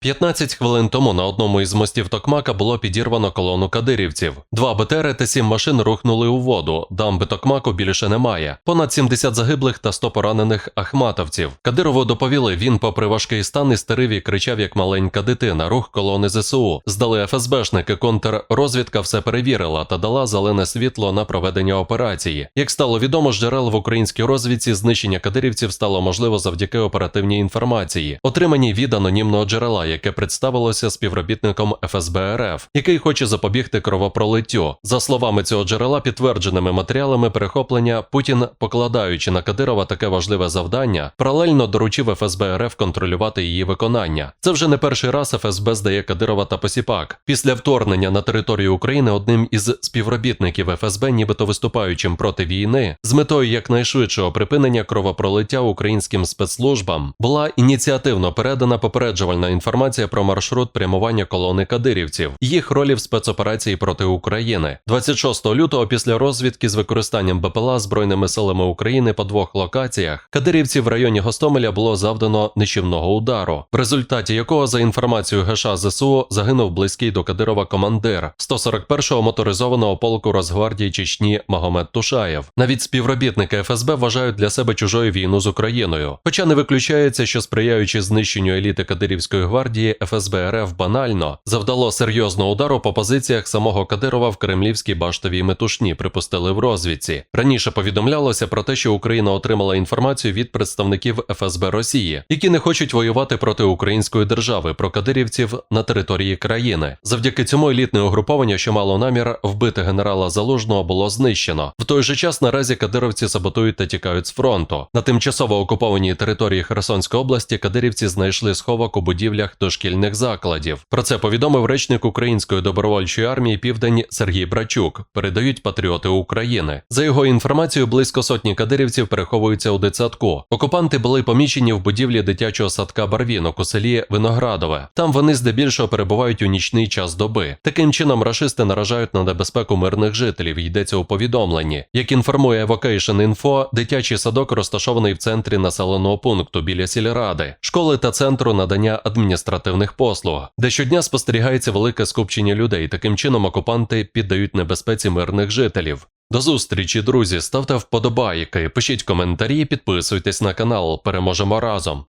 15 хвилин тому на одному із мостів Токмака було підірвано колону кадирівців. Два БТРи та сім машин рухнули у воду. Дамби Токмаку більше немає. Понад 70 загиблих та 100 поранених ахматовців. Кадирову доповіли, він, попри важкий стан, істерив і кричав як маленька дитина. Рух колони ЗСУ. Здали ФСБшники. Контррозвідка все перевірила та дала зелене світло на проведення операції. Як стало відомо з джерел в українській розвідці, знищення кадирівців стало можливо завдяки оперативній інформації, отриманій від анонімного джерела, яке представилося співробітником ФСБ РФ, який хоче запобігти кровопролиттю. За словами цього джерела, підтвердженими матеріалами перехоплення, Путін, покладаючи на Кадирова таке важливе завдання, паралельно доручив ФСБ РФ контролювати її виконання. Це вже не перший раз ФСБ здає Кадирова та Посіпак. Після вторгнення на територію України одним із співробітників ФСБ, нібито виступаючим проти війни, з метою якнайшвидшого припинення кровопролиття українським спецслужбам, була ініціативно передана попереджувальна інформація про маршрут прямування колони кадирівців, їх ролі в спецоперації проти України. 26 лютого, після розвідки з використанням БПЛА збройними силами України по двох локаціях, кадирівців в районі Гостомеля було завдано нищівного удару, в результаті якого, за інформацією ГШ ЗСУ, загинув близький до Кадирова командир 141-го моторизованого полку Росгвардії Чечні Магомед Тушаєв. Навіть співробітники ФСБ вважають для себе чужою війну з Україною. Хоча не виключається, що сприяючи знищенню еліти Кадирівської гвардії, ФСБ РФ банально завдало серйозного удару по позиціях самого Кадирова в кремлівській баштовій метушні, припустили в розвідці. Раніше повідомлялося про те, що Україна отримала інформацію від представників ФСБ Росії, які не хочуть воювати проти української держави про кадирівців на території країни. Завдяки цьому елітне угруповання, що мало намір вбити генерала Залужного, було знищено. В той же час наразі кадировці саботують та тікають з фронту. На тимчасово окупованій території Херсонської області кадирівці знайшли сховок у будівлях дошкільних закладів. Про це повідомив речник Української добровольчої армії Південь Сергій Брачук. Передають патріоти України. За його інформацією, близько сотні кадирівців переховуються у дитсадку. Окупанти були помічені в будівлі дитячого садка Барвінок у селі Виноградове. Там вони здебільшого перебувають у нічний час доби. Таким чином, рашисти наражають на небезпеку мирних жителів. Йдеться у повідомленні. Як інформує Evocation Info, дитячий садок розташований в центрі населеного пункту біля сільради, школи та центру надання адміністративних послуг, де щодня спостерігається велике скупчення людей. Таким чином окупанти піддають небезпеці мирних жителів. До зустрічі, друзі. Ставте вподобайки, пишіть коментарі, підписуйтесь на канал. Переможемо разом.